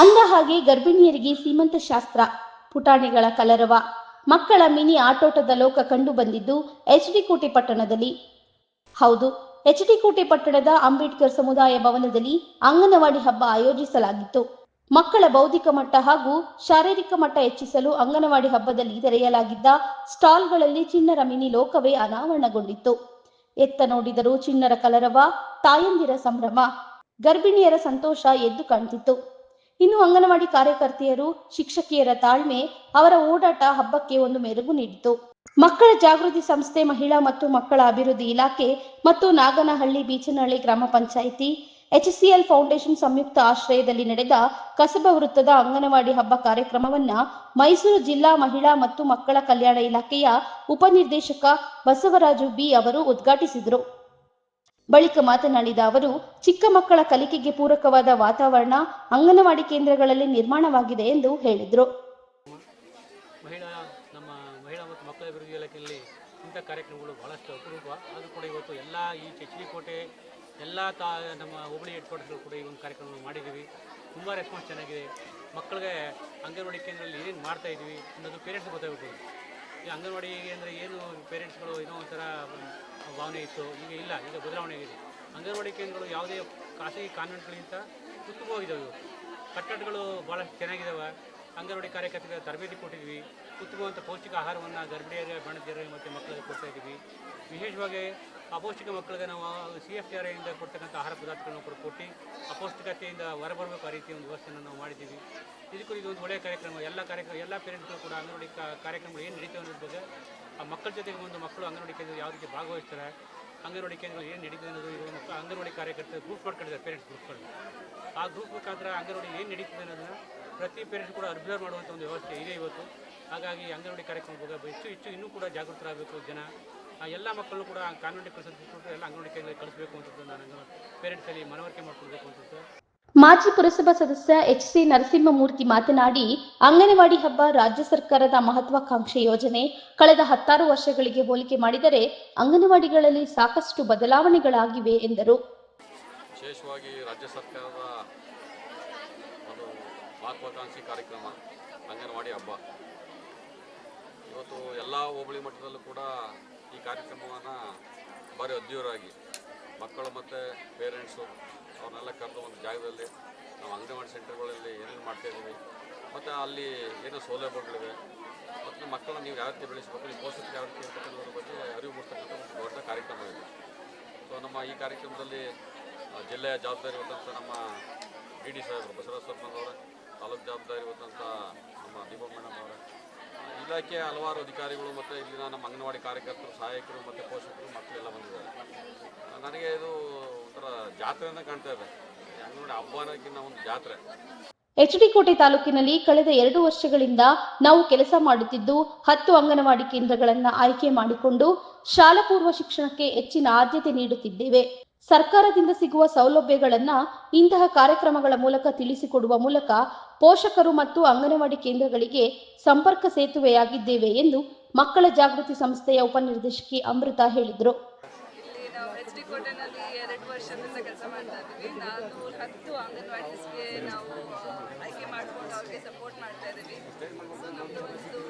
ಅಂದ ಹಾಗೆ ಗರ್ಭಿಣಿಯರಿಗೆ ಸೀಮಂತ ಶಾಸ್ತ್ರ ಪುಟಾಣಿಗಳ ಕಲರವ, ಮಕ್ಕಳ ಮಿನಿ ಆಟೋಟದ ಲೋಕ ಕಂಡು ಬಂದಿದ್ದು ಎಚ್ ಡಿ ಕೋಟೆ ಪಟ್ಟಣದಲ್ಲಿ. ಹೌದು, ಎಚ್ ಡಿ ಕೋಟೆ ಪಟ್ಟಣದ ಅಂಬೇಡ್ಕರ್ ಸಮುದಾಯ ಭವನದಲ್ಲಿ ಅಂಗನವಾಡಿ ಹಬ್ಬ ಆಯೋಜಿಸಲಾಗಿತ್ತು. ಮಕ್ಕಳ ಬೌದ್ಧಿಕ ಮಟ್ಟ ಹಾಗೂ ಶಾರೀರಿಕ ಮಟ್ಟ ಹೆಚ್ಚಿಸಲು ಅಂಗನವಾಡಿ ಹಬ್ಬದಲ್ಲಿ ತೆರೆಯಲಾಗಿದ್ದ ಸ್ಟಾಲ್ಗಳಲ್ಲಿ ಚಿನ್ನರ ಮಿನಿ ಲೋಕವೇ ಅನಾವರಣಗೊಂಡಿತ್ತು. ಎತ್ತ ನೋಡಿದರೂ ಚಿನ್ನರ ಕಲರವ, ತಾಯಂದಿರ ಸಂಭ್ರಮ, ಗರ್ಭಿಣಿಯರ ಸಂತೋಷ ಎದ್ದು ಕಾಣ್ತಿತ್ತು. ಇನ್ನು ಅಂಗನವಾಡಿ ಕಾರ್ಯಕರ್ತೆಯರು, ಶಿಕ್ಷಕಿಯರ ತಾಳ್ಮೆ, ಅವರ ಓಡಾಟ ಹಬ್ಬಕ್ಕೆ ಒಂದು ಮೆರುಗು ನೀಡಿತು. ಮಕ್ಕಳ ಜಾಗೃತಿ ಸಂಸ್ಥೆ ಮಹಿಳಾ ಮತ್ತು ಮಕ್ಕಳ ಅಭಿವೃದ್ಧಿ ಇಲಾಖೆ ಮತ್ತು ನಾಗನಹಳ್ಳಿ ಬೀಚನಹಳ್ಳಿ ಗ್ರಾಮ ಪಂಚಾಯಿತಿ, ಎಚ್ಸಿಎಲ್ ಫೌಂಡೇಶನ್ ಸಂಯುಕ್ತ ಆಶ್ರಯದಲ್ಲಿ ನಡೆದ ಕಸಬ ವೃತ್ತದ ಅಂಗನವಾಡಿ ಹಬ್ಬ ಕಾರ್ಯಕ್ರಮವನ್ನ ಮೈಸೂರು ಜಿಲ್ಲಾ ಮಹಿಳಾ ಮತ್ತು ಮಕ್ಕಳ ಕಲ್ಯಾಣ ಇಲಾಖೆಯ ಉಪನಿರ್ದೇಶಕ ಬಸವರಾಜು ಬಿ ಅವರು ಉದ್ಘಾಟಿಸಿದರು. ಬಳಿಕ ಮಾತನಾಡಿದ ಅವರು, ಚಿಕ್ಕ ಮಕ್ಕಳ ಕಲಿಕೆಗೆ ಪೂರಕವಾದ ವಾತಾವರಣ ಅಂಗನವಾಡಿ ಕೇಂದ್ರಗಳಲ್ಲಿ ನಿರ್ಮಾಣವಾಗಿದೆ ಎಂದು ಹೇಳಿದರು. ಮಹಿಳಾ, ನಮ್ಮ ಮಹಿಳಾ ಮತ್ತು ಮಕ್ಕಳ ಅಭಿವೃದ್ಧಿ ಇಲಾಖೆಯಲ್ಲಿ ಇಂಥ ಕಾರ್ಯಕ್ರಮಗಳು ಬಹಳಷ್ಟು ಅಪರೂಪ. ಅದು ಕೂಡ ಇವತ್ತು ಎಲ್ಲ ಈ ಎಚ್ ಕೋಟೆ ಎಲ್ಲ ತಾ, ನಮ್ಮ ಹೋಬಳಿ ಹೆಡ್ ಕ್ವಾರ್ಟರ್ಗಳು ಕೂಡ ಈ ಒಂದು ಕಾರ್ಯಕ್ರಮವನ್ನು ಮಾಡಿದ್ದೀವಿ. ತುಂಬ ರೆಸ್ಪಾನ್ಸ್ ಚೆನ್ನಾಗಿದೆ. ಮಕ್ಕಳಿಗೆ ಅಂಗನವಾಡಿ ಕೇಂದ್ರದಲ್ಲಿ ಏನೇನು ಮಾಡ್ತಾ ಇದ್ದೀವಿ ಅನ್ನೋದು ಪೇರೆಂಟ್ಸ್ ಗೊತ್ತಾಗಬೇಕು ಈ ಅಂಗನವಾಡಿ ಅಂದರೆ ಏನು ಪೇರೆಂಟ್ಸ್ಗಳು ಏನೋ ಒಂಥರ ಭಾವನೆ ಇತ್ತು. ಈಗ ಇಲ್ಲ, ಈಗ ಬದಲಾವಣೆ ಆಗಿದೆ. ಅಂಗನವಾಡಿ ಕೇಂದ್ರಗಳು ಯಾವುದೇ ಖಾಸಗಿ ಕಾನ್ವೆಂಟ್ಗಳಿಗಿಂತ ಉತ್ತಮವಾಗಿದ್ದಾವೆ ಇವತ್ತು ಕಟ್ಟಡಗಳು ಭಾಳಷ್ಟು ಚೆನ್ನಾಗಿದ್ದಾವೆ ಅಂಗನವಾಡಿ ಕಾರ್ಯಕರ್ತರಿಗೆ ತರಬೇತಿ ಕೊಟ್ಟಿದ್ವಿ. ಉತ್ತಮವಂತ ಪೌಷ್ಟಿಕ ಆಹಾರವನ್ನು ಗರ್ಭಿಣಿಯರಿಗೆ ಬಾಣತಿಯರಿಗೆ ಮತ್ತು ಮಕ್ಕಳಿಗೆ ಕೊಡ್ತಾ ವಿಶೇಷವಾಗಿ ಅಪೌಷ್ಟಿಕ ಮಕ್ಕಳಿಗೆ ನಾವು ಸಿ ಎಫ್ ಟಿ ಆರ್ ಇಂದ ಕೊಡ್ತಕ್ಕಂಥ ಆಹಾರ ಪದಾರ್ಥಗಳನ್ನು ಕೂಡ ಕೊಟ್ಟು ಅಪೌಷ್ಟಿಕತೆಯಿಂದ ಹೊರಬರಬೇಕು ಆ ರೀತಿಯ ಒಂದು ವ್ಯವಸ್ಥೆಯನ್ನು ನಾವು ಮಾಡಿದ್ದೀವಿ. ಇದಕ್ಕೂ ಇದು ಒಂದು ಒಳ್ಳೆಯ ಕಾರ್ಯಕ್ರಮ. ಎಲ್ಲ ಕಾರ್ಯಕ್ರಮ ಎಲ್ಲ ಪೇರೆಂಟ್ಸ್ಗಳು ಕೂಡ ಅಂಗನವಾಡಿ ಕಾರ್ಯಕ್ರಮಗಳು ಏನು ನಡೀತವೆ ಅನ್ನೋದ್ರ ಬಗ್ಗೆ ಆ ಮಕ್ಕಳ ಜೊತೆಗೆ ಒಂದು ಮಕ್ಕಳು ಅಂಗನವಾಡಿ ಕೇಂದ್ರ ಯಾವ ರೀತಿ ಭಾಗವಹಿಸ್ತಾರೆ, ಅಂಗನವಾಡಿ ಕೇಂದ್ರಗಳು ಏನು ನಡೀತದೆ ಅನ್ನೋದು ಮಕ್ಕಳು ಅಂಗನವಾಡಿ ಕಾರ್ಯಕರ್ತರು ಗ್ರೂಪ್ ಮಾಡ್ಕೊಂಡಿದ್ದಾರೆ ಪೇರೆಂಟ್ಸ್ ಗ್ರೂಪ್ಗಳು ಆ ಗ್ರೂಪ್ ಮುಖಾಂತರ ಅಂಗನವಾಡಿ ಏನು ನಡೀತದೆ ಅನ್ನೋದನ್ನ ಪ್ರತಿ ಪೇರೆಂಟ್ಸ್ ಕೂಡ ಅಬ್ಸರ್ವ್ ಮಾಡುವಂಥ ಒಂದು ವ್ಯವಸ್ಥೆ ಇದೆ ಇವತ್ತು. ಹಾಗಾಗಿ ಅಂಗನವಾಡಿ ಕಾರ್ಯಕ್ರಮದ ಬಗ್ಗೆ ಹೆಚ್ಚು ಹೆಚ್ಚು ಇನ್ನೂ ಕೂಡ ಜಾಗೃತರಾಗಬೇಕು ಜನ. ಎಲ್ಲ ಮಕ್ಕಳು ಕೂಡ ಕಾನ್ವೆಂಟ್ ಪ್ರಸಿದ್ಧ ಎಲ್ಲ ಅಂಗನವಾಡಿ ಕೇಂದ್ರಗಳಿಗೆ ಕಳಿಸಬೇಕು ಅಂತ ನಾನು ಪೇರೆಂಟ್ಸಲ್ಲಿ ಮನವರಿಕೆ ಮಾಡ್ಕೊಳ್ಬೇಕು ಅಂತ ಮಾಜಿ ಪುರಸಭಾ ಸದಸ್ಯ ಎಚ್ ಸಿ ನರಸಿಂಹಮೂರ್ತಿ ಮಾತನಾಡಿ, ಅಂಗನವಾಡಿ ಹಬ್ಬ ರಾಜ್ಯ ಸರ್ಕಾರದ ಮಹತ್ವಾಕಾಂಕ್ಷೆ ಯೋಜನೆ. ಕಳೆದ ಹತ್ತಾರು ವರ್ಷಗಳಿಗೆ ಹೋಲಿಕೆ ಮಾಡಿದರೆ, ಅಂಗನವಾಡಿಗಳಲ್ಲಿ ಸಾಕಷ್ಟು ಬದಲಾವಣೆಗಳಾಗಿವೆ ಎಂದರು. ವಿಶೇಷವಾಗಿ ರಾಜ್ಯ ಸರ್ಕಾರದ ಒಂದು ಮಹತ್ವಾಕಾಂಕ್ಷಿ ಕಾರ್ಯಕ್ರಮ, ಅಂಗನವಾಡಿ ಹಬ್ಬ. ಇವತ್ತು ಎಲ್ಲ ಹೋಬಳಿ ಮಟ್ಟದಲ್ಲೂ ಕೂಡ ಈ ಕಾರ್ಯಕ್ರಮವನ್ನು ಭಾರಿ ಅದ್ದೂರಾಗಿ ಮಕ್ಕಳು ಮತ್ತು ಪೇರೆಂಟ್ಸು ಅವ್ರನ್ನೆಲ್ಲ ಕರೆದು ಒಂದು ಜಾಗದಲ್ಲಿ ನಾವು ಅಂಗನವಾಡಿ ಸೆಂಟರ್ಗಳಲ್ಲಿ ಏನೇನು ಮಾಡ್ತಾಯಿದ್ದೀವಿ ಮತ್ತು ಅಲ್ಲಿ ಏನೋ ಸೌಲಭ್ಯಗಳಿವೆ, ಮತ್ತು ಮಕ್ಕಳನ್ನ ನೀವು ಯಾವ ರೀತಿ ಬೆಳೆಸಬೇಕು ನೀವು ಪೋಷಕರು ಯಾವ ರೀತಿ ಇರ್ಬೇಕು ಅನ್ನೋದ್ರ ಬಗ್ಗೆ ಅರಿವು ಮೂಡಿಸ್ತಕ್ಕಂಥ ಒಂದು ದೊಡ್ಡ ಕಾರ್ಯಕ್ರಮ ಇದೆ. ಸೊ ನಮ್ಮ ಈ ಕಾರ್ಯಕ್ರಮದಲ್ಲಿ ಜಿಲ್ಲೆಯ ಜವಾಬ್ದಾರಿ ಹೊತ್ತಂಥ ನಮ್ಮ ಡಿ ಡಿ ಸಾಹೇಬರು ಬಸವರಾಜ ತಾಲೂಕು ಜವಾಬ್ದಾರಿ ಹೊತ್ತಂಥ ನಮ್ಮ ದೀಪಕ್ ಮೇಡಮ್ ಅವರ ಇಲಾಖೆಯ ಹಲವಾರು ಅಧಿಕಾರಿಗಳು ಮತ್ತು ಇಲ್ಲಿನ ನಮ್ಮ ಅಂಗನವಾಡಿ ಕಾರ್ಯಕರ್ತರು, ಸಹಾಯಕರು ಮತ್ತು ಪೋಷಕರು, ಮಕ್ಕಳೆಲ್ಲ ಬಂದಿದ್ದಾರೆ. ನನಗೆ ಇದು ಒಂಥರ ಜಾತ್ರೆಯಿಂದ ಕಾಣ್ತಾ ಇದೆ. ಅಂಗನವಾಡಿ ಹಬ್ಬನಕ್ಕಿಂತ ಒಂದು ಜಾತ್ರೆ. ಎಚ್ಡಿಕೋಟೆ ತಾಲೂಕಿನಲ್ಲಿ ಕಳೆದ ಎರಡು ವರ್ಷಗಳಿಂದ ನಾವು ಕೆಲಸ ಮಾಡುತ್ತಿದ್ದು ಹತ್ತು ಅಂಗನವಾಡಿ ಕೇಂದ್ರಗಳನ್ನು ಆಯ್ಕೆ ಮಾಡಿಕೊಂಡು ಶಾಲಾ ಪೂರ್ವ ಶಿಕ್ಷಣಕ್ಕೆ ಹೆಚ್ಚಿನ ಆದ್ಯತೆ ನೀಡುತ್ತಿದ್ದೇವೆ. ಸರ್ಕಾರದಿಂದ ಸಿಗುವ ಸೌಲಭ್ಯಗಳನ್ನ ಇಂತಹ ಕಾರ್ಯಕ್ರಮಗಳ ಮೂಲಕ ತಿಳಿಸಿಕೊಡುವ ಮೂಲಕ ಪೋಷಕರು ಮತ್ತು ಅಂಗನವಾಡಿ ಕೇಂದ್ರಗಳಿಗೆ ಸಂಪರ್ಕ ಸೇತುವೆಯಾಗಿದ್ದೇವೆ ಎಂದು ಮಕ್ಕಳ ಜಾಗೃತಿ ಸಂಸ್ಥೆಯ ಉಪನಿರ್ದೇಶಕಿ ಅಮೃತ ಹೇಳಿದರು. ವರ್ಷದಿಂದ ಕೆಲಸ ಮಾಡ್ತಾ ಇದ್ದೀವಿ. ನಾವು ಆಯ್ಕೆ ಸಪೋರ್ಟ್ ಮಾಡ್ತಾ ಇದ್ದೀವಿ. ಸೊ ನಮ್ಮದು ಒಂದು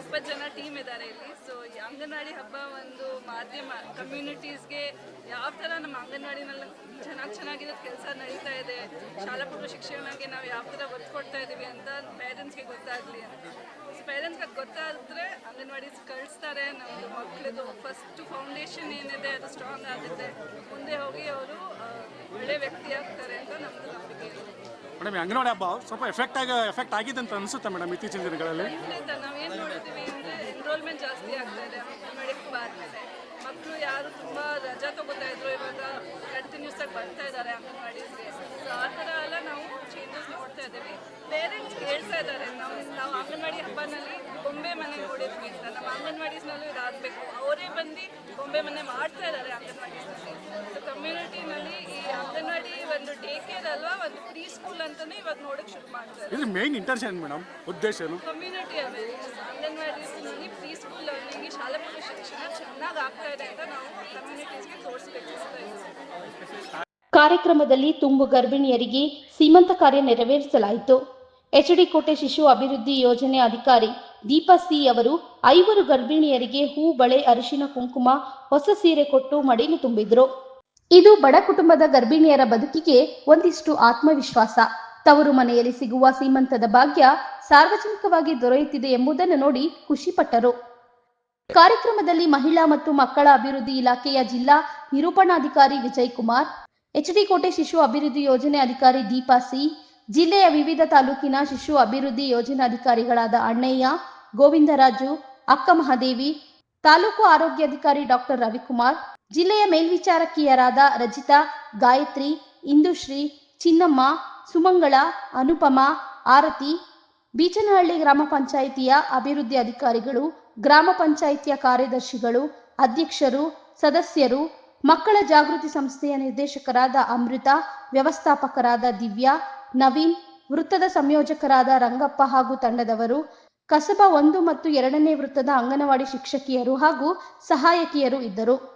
ಇಪ್ಪತ್ತು ಜನ ಟೀಮ್ ಇದ್ದಾರೆ ಇಲ್ಲಿ. ಸೊ ಅಂಗನವಾಡಿ ಹಬ್ಬ ಒಂದು ಮಾಧ್ಯಮ ಕಮ್ಯುನಿಟೀಸ್ಗೆ ಯಾವ ಥರ ನಮ್ಮ ಅಂಗನವಾಡಿನಲ್ಲಿ ಚೆನ್ನಾಗಿ ಚೆನ್ನಾಗಿರೋ ಕೆಲಸ ನಡೀತಾ ಇದೆ. ಶಾಲಾ ಪೂರ್ವ ಶಿಕ್ಷಣಕ್ಕೆ ನಾವು ಯಾವ ಥರ ಒತ್ತು ಕೊಡ್ತಾ ಇದ್ದೀವಿ ಅಂತ ಪೇರೆಂಟ್ಸ್ಗೆ ಗೊತ್ತಾಗಲಿ ಅಂತ. ಸೊ ಪೇರೆಂಟ್ಸ್ಗೆ ಅದು ಗೊತ್ತಾದರೆ ಅಂಗನವಾಡೀಸ್ ಕಳಿಸ್ತಾರೆ ನಮ್ಮದು ಮಕ್ಕಳದು ಫಸ್ಟ್ ಫೌಂಡೇಶನ್ ಏನಿದೆ ಅದು ಸ್ಟ್ರಾಂಗ್ ಆಗುತ್ತೆ. ಮುಂದೆ ಹೋಗಿ ಅವರು ಒಳ್ಳೆ ವ್ಯಕ್ತಿ ಆಗ್ತಾರೆ ಅಂತ ನಮ್ಮದು ನಂಬಿಕೆ ಮೇಡಮ್ ಅಂಗನವಾಡಿ ಹಬ್ಬ ಸ್ವಲ್ಪ ಎಫೆಕ್ಟ್ ಆಗಿ ಎಫೆಕ್ಟ್ ಆಗಿದೆ ಅಂತ ಅನಿಸುತ್ತೆ ಮೇಡಮ್ ಇತ್ತೀಚಿನ ದಿನಗಳಲ್ಲಿ? ನಾವು ನಾವೇನು ನೋಡ್ತೀವಿ ಅಂದರೆ ಎನ್ರೋಲ್ಮೆಂಟ್ ಜಾಸ್ತಿ ಆಗ್ತಾ ಇದೆ. ಅಂಗನವಾಡಿ ಬಾರ್ತಿದೆ ಮಕ್ಕಳು ಯಾರು ತುಂಬ ರಜಾ ತಗೋತಾ ಇದ್ರು, ಇವಾಗ ಕಂಟಿನ್ಯೂಸ್ ಆಗಿ ಬರ್ತಾ ಇದ್ದಾರೆ ಅಂಗನವಾಡಿಗೆ ಆ ಥರ ಎಲ್ಲ ನಾವು ಚೇಂಜಸ್ ನೋಡ್ತಾ ಇದ್ದೀವಿ. ಪೇರೆಂಟ್ಸ್ ಹೇಳ್ತಾ ಇದ್ದಾರೆ ನಾವು ನಾವು ಅಂಗನವಾಡಿ ಹಬ್ಬನಲ್ಲಿ ಗೊಂಬೆ ಮನೆ ನೋಡಿದ್ವಿ ಅಂತ. ನಮ್ಮ ಅಂಗನವಾಡೀಸ್ನಲ್ಲೂ ಇದಾಗಬೇಕು. ಅವರೇ ಬಂದು ಗೊಂಬೆ ಮನೆ ಮಾಡ್ತಾ ಇದ್ದಾರೆ ಅಂಗನವಾಡೀಸ್ನಲ್ಲಿ ಸೊ ಕಮ್ಯುನಿಟಿನಲ್ಲಿ ಈ ಅಂಗನವಾಡಿ ಒಂದು ಡೇ ಕೇರ್ ಅಲ್ವಾ? ಒಂದು ಪ್ರೀ ಸ್ಕೂಲ್ ಅಂತಾನೆ ಇವಾಗ ನೋಡಕ್ ಶುರು ಮಾಡ್ತಾರೆ. ಇದು ಮೇನ್ ಇಂಟೆನ್ಷನ್ ಮೇಡಮ್ ಉದ್ದೇಶ ಏನು? ಕಮ್ಯುನಿಟಿ ಅವೇರ್ನೆಸ್ ಅಂಗನವಾಡೀಸ್ನಲ್ಲಿ ಪ್ರೀ ಸ್ಕೂಲ್ ಲರ್ನಿಂಗ್ ಶಾಲಾ ಪೂರ್ವ ಶಿಕ್ಷಣ ಚೆನ್ನಾಗಿ ಆಗ್ತಾ ಇದೆ ಅಂತ ನಾವು ಕಮ್ಯುನಿಟೀಸ್ಗೆ ತೋರಿಸ್ಬೇಕು ಕಾರ್ಯಕ್ರಮದಲ್ಲಿ ತುಂಬು ಗರ್ಭಿಣಿಯರಿಗೆ ಸೀಮಂತ ಕಾರ್ಯ ನೆರವೇರಿಸಲಾಯಿತು. ಎಚ್ಡಿ ಕೋಟೆ ಶಿಶು ಅಭಿವೃದ್ಧಿ ಯೋಜನೆ ಅಧಿಕಾರಿ ದೀಪಾ ಸಿ ಅವರು ಐವರು ಗರ್ಭಿಣಿಯರಿಗೆ ಹೂ ಬಳೆ ಅರಿಶಿನ ಕುಂಕುಮ ಹೊಸ ಸೀರೆ ಕೊಟ್ಟು ಮಡಿಲು ತುಂಬಿದ್ರು. ಇದು ಬಡ ಕುಟುಂಬದ ಗರ್ಭಿಣಿಯರ ಬದುಕಿಗೆ ಒಂದಿಷ್ಟು ಆತ್ಮವಿಶ್ವಾಸ. ತವರು ಮನೆಯಲ್ಲಿ ಸಿಗುವ ಸೀಮಂತದ ಭಾಗ್ಯ ಸಾರ್ವಜನಿಕವಾಗಿ ದೊರೆಯುತ್ತಿದೆ ಎಂಬುದನ್ನು ನೋಡಿ ಖುಷಿಪಟ್ಟರು. ಕಾರ್ಯಕ್ರಮದಲ್ಲಿ ಮಹಿಳಾ ಮತ್ತು ಮಕ್ಕಳ ಅಭಿವೃದ್ಧಿ ಇಲಾಖೆಯ ಜಿಲ್ಲಾ ನಿರೂಪಣಾಧಿಕಾರಿ ವಿಜಯ್ ಕುಮಾರ್ ಎಚ್ಡಿ ಕೋಟೆ ಶಿಶು ಅಭಿವೃದ್ಧಿ ಯೋಜನೆ ಅಧಿಕಾರಿ ದೀಪಾ ಸಿ, ಜಿಲ್ಲೆಯ ವಿವಿಧ ತಾಲೂಕಿನ ಶಿಶು ಅಭಿವೃದ್ಧಿ ಯೋಜನಾಧಿಕಾರಿಗಳಾದ ಅಣ್ಣಯ್ಯ, ಗೋವಿಂದರಾಜು, ಅಕ್ಕ ಮಹಾದೇವಿ, ತಾಲೂಕು ಆರೋಗ್ಯಾಧಿಕಾರಿ ಡಾಕ್ಟರ್ ರವಿಕುಮಾರ್ ಜಿಲ್ಲೆಯ ಮೇಲ್ವಿಚಾರಕಿಯರಾದ ರಜಿತಾ ಗಾಯತ್ರಿ, ಇಂದುಶ್ರೀ, ಚಿನ್ನಮ್ಮ, ಸುಮಂಗಳ, ಅನುಪಮ, ಆರತಿ, ಬೀಚನಹಳ್ಳಿ ಗ್ರಾಮ ಪಂಚಾಯಿತಿಯ ಅಭಿವೃದ್ಧಿ ಅಧಿಕಾರಿಗಳು, ಗ್ರಾಮ ಪಂಚಾಯಿತಿಯ ಕಾರ್ಯದರ್ಶಿಗಳು, ಅಧ್ಯಕ್ಷರು, ಸದಸ್ಯರು, ಮಕ್ಕಳ ಜಾಗೃತಿ ಸಂಸ್ಥೆಯ ನಿರ್ದೇಶಕರಾದ ಅಮೃತ, ವ್ಯವಸ್ಥಾಪಕರಾದ ದಿವ್ಯಾ, ನವೀನ್, ವೃತ್ತದ ಸಂಯೋಜಕರಾದ ರಂಗಪ್ಪ ಹಾಗೂ ತಂಡದವರು, ಕಸಬಾ ಒಂದು ಮತ್ತು ಎರಡನೇ ವೃತ್ತದ ಅಂಗನವಾಡಿ ಶಿಕ್ಷಕಿಯರು ಹಾಗೂ ಸಹಾಯಕಿಯರು ಇದ್ದರು.